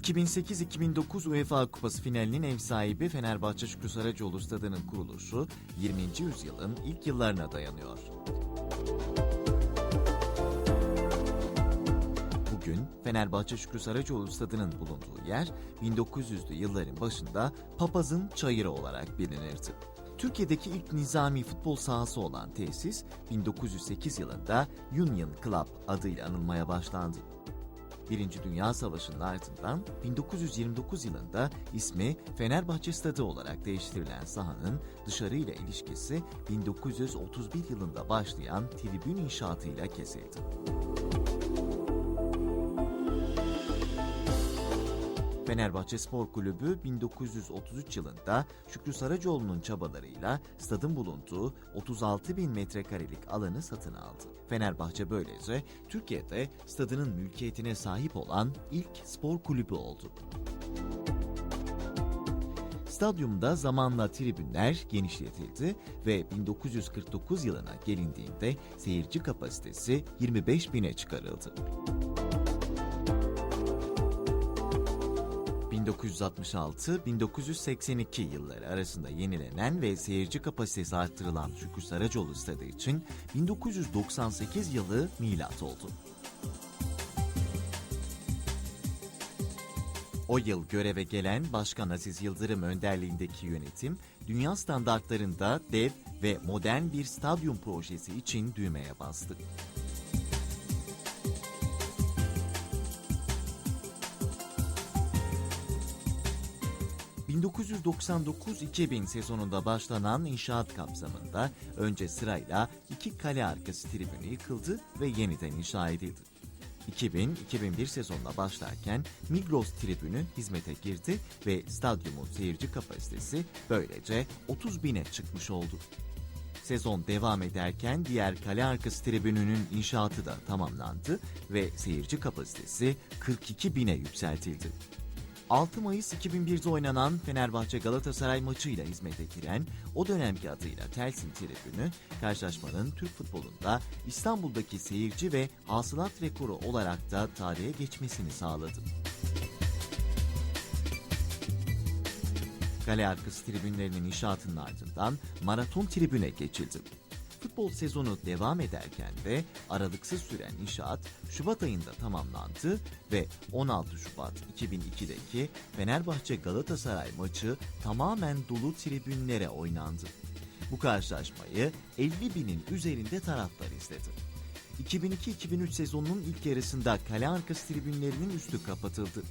2008-2009 UEFA Kupası finalinin ev sahibi Fenerbahçe Şükrü Saracoğlu Stadı'nın kuruluşu 20. yüzyılın ilk yıllarına dayanıyor. Bugün Fenerbahçe Şükrü Saracoğlu Stadı'nın bulunduğu yer 1900'lü yılların başında Papaz'ın çayırı olarak bilinirdi. Türkiye'deki ilk nizami futbol sahası olan tesis 1908 yılında Union Club adıyla anılmaya başlandı. Birinci Dünya Savaşı'nın ardından 1929 yılında ismi Fenerbahçe Stadı olarak değiştirilen sahanın dışarıyla ilişkisi 1931 yılında başlayan tribün inşaatıyla kesildi. Fenerbahçe Spor Kulübü 1933 yılında Şükrü Saracoğlu'nun çabalarıyla stadın bulunduğu 36 bin metrekarelik alanı satın aldı. Fenerbahçe böylece Türkiye'de stadının mülkiyetine sahip olan ilk spor kulübü oldu. Stadyumda zamanla tribünler genişletildi ve 1949 yılına gelindiğinde seyirci kapasitesi 25 bine çıkarıldı. 1966-1982 yılları arasında yenilenen ve seyirci kapasitesi arttırılan Şükrü Saracoğlu Stadı için 1998 yılı milat oldu. O yıl göreve gelen Başkan Aziz Yıldırım önderliğindeki yönetim, dünya standartlarında dev ve modern bir stadyum projesi için düğmeye bastı. 1999-2000 sezonunda başlanan inşaat kapsamında önce sırayla iki kale arkası tribünü yıkıldı ve yeniden inşa edildi. 2000-2001 sezonuna başlarken Migros tribünü hizmete girdi ve stadyumun seyirci kapasitesi böylece 30 bine çıkmış oldu. Sezon devam ederken diğer kale arkası tribününün inşaatı da tamamlandı ve seyirci kapasitesi 42 bine yükseltildi. 6 Mayıs 2001'de oynanan Fenerbahçe Galatasaray maçıyla hizmete giren o dönemki adıyla Telsin Tribünü, karşılaşmanın Türk futbolunda İstanbul'daki seyirci ve hasılat rekoru olarak da tarihe geçmesini sağladı. Kale arkası tribünlerinin inşaatının ardından maraton tribüne geçildi. Futbol sezonu devam ederken de aralıksız süren inşaat Şubat ayında tamamlandı ve 16 Şubat 2002'deki Fenerbahçe Galatasaray maçı tamamen dolu tribünlere oynandı. Bu karşılaşmayı 50 binin üzerinde taraftar izledi. 2002-2003 sezonunun ilk yarısında kale arkası tribünlerinin üstü kapatıldı.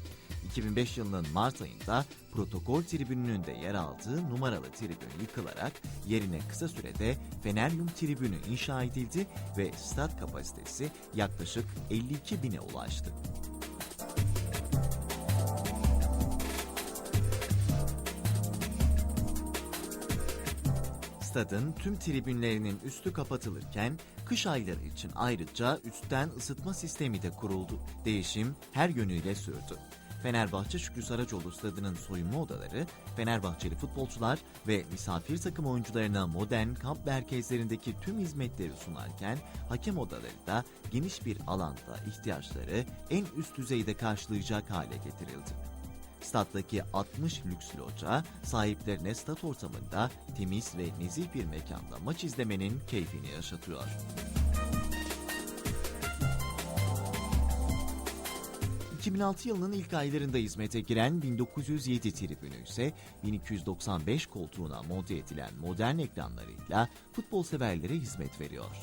2005 yılının Mart ayında protokol tribününün de yer aldığı numaralı tribün yıkılarak yerine kısa sürede Feneryum tribünü inşa edildi ve stat kapasitesi yaklaşık 52 bine ulaştı. Stadın tüm tribünlerinin üstü kapatılırken kış ayları için ayrıca üstten ısıtma sistemi de kuruldu. Değişim her yönüyle sürdü. Fenerbahçe Şükrü Saracoğlu Stadı'nın soyunma odaları, Fenerbahçeli futbolcular ve misafir takım oyuncularına modern kamp merkezlerindeki tüm hizmetleri sunarken hakem odaları da geniş bir alanda ihtiyaçları en üst düzeyde karşılayacak hale getirildi. Stat'taki 60 lüks loca sahiplerine stat ortamında temiz ve nezih bir mekanda maç izlemenin keyfini yaşatıyor. 2006 yılının ilk aylarında hizmete giren 1907 tribünü ise 1295 koltuğuna monte edilen modern ekranlarıyla futbol severlere hizmet veriyor.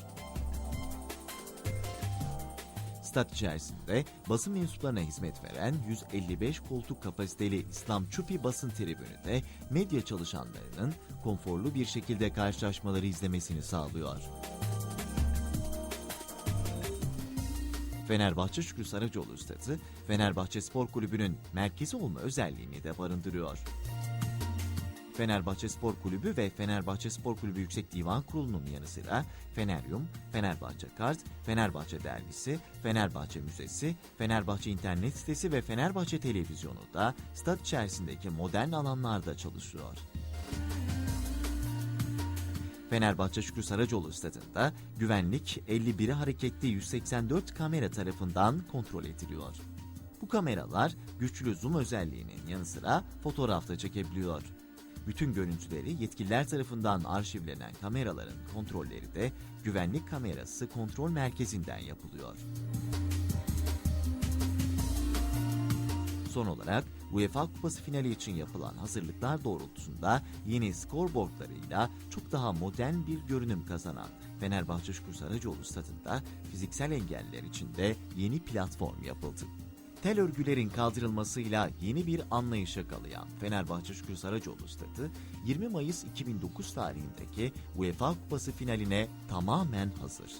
Stat içerisinde basın mensuplarına hizmet veren 155 koltuk kapasiteli İslam Çupi basın tribünü de medya çalışanlarının konforlu bir şekilde karşılaşmaları izlemesini sağlıyor. Fenerbahçe Şükrü Saracoğlu Stadı, Fenerbahçe Spor Kulübü'nün merkezi olma özelliğini de barındırıyor. Fenerbahçe Spor Kulübü ve Fenerbahçe Spor Kulübü Yüksek Divan Kurulu'nun yanı sıra Feneryum, Fenerbahçe Kart, Fenerbahçe Dergisi, Fenerbahçe Müzesi, Fenerbahçe İnternet Sitesi ve Fenerbahçe Televizyonu da stat içerisindeki modern alanlarda çalışıyor. Fenerbahçe Şükrü Saracoğlu stadında güvenlik 51'i hareketli 184 kamera tarafından kontrol ediliyor. Bu kameralar güçlü zoom özelliğinin yanı sıra fotoğrafta çekebiliyor. Bütün görüntüleri yetkililer tarafından arşivlenen kameraların kontrolleri de güvenlik kamerası kontrol merkezinden yapılıyor. Son olarak UEFA Kupası finali için yapılan hazırlıklar doğrultusunda yeni scoreboardlarıyla çok daha modern bir görünüm kazanan Fenerbahçe Şükrü Saracoğlu stadında fiziksel engelliler için de yeni platform yapıldı. Tel örgülerin kaldırılmasıyla yeni bir anlayışa yakalayan Fenerbahçe Şükrü Saracoğlu stadı 20 Mayıs 2009 tarihindeki UEFA Kupası finaline tamamen hazır.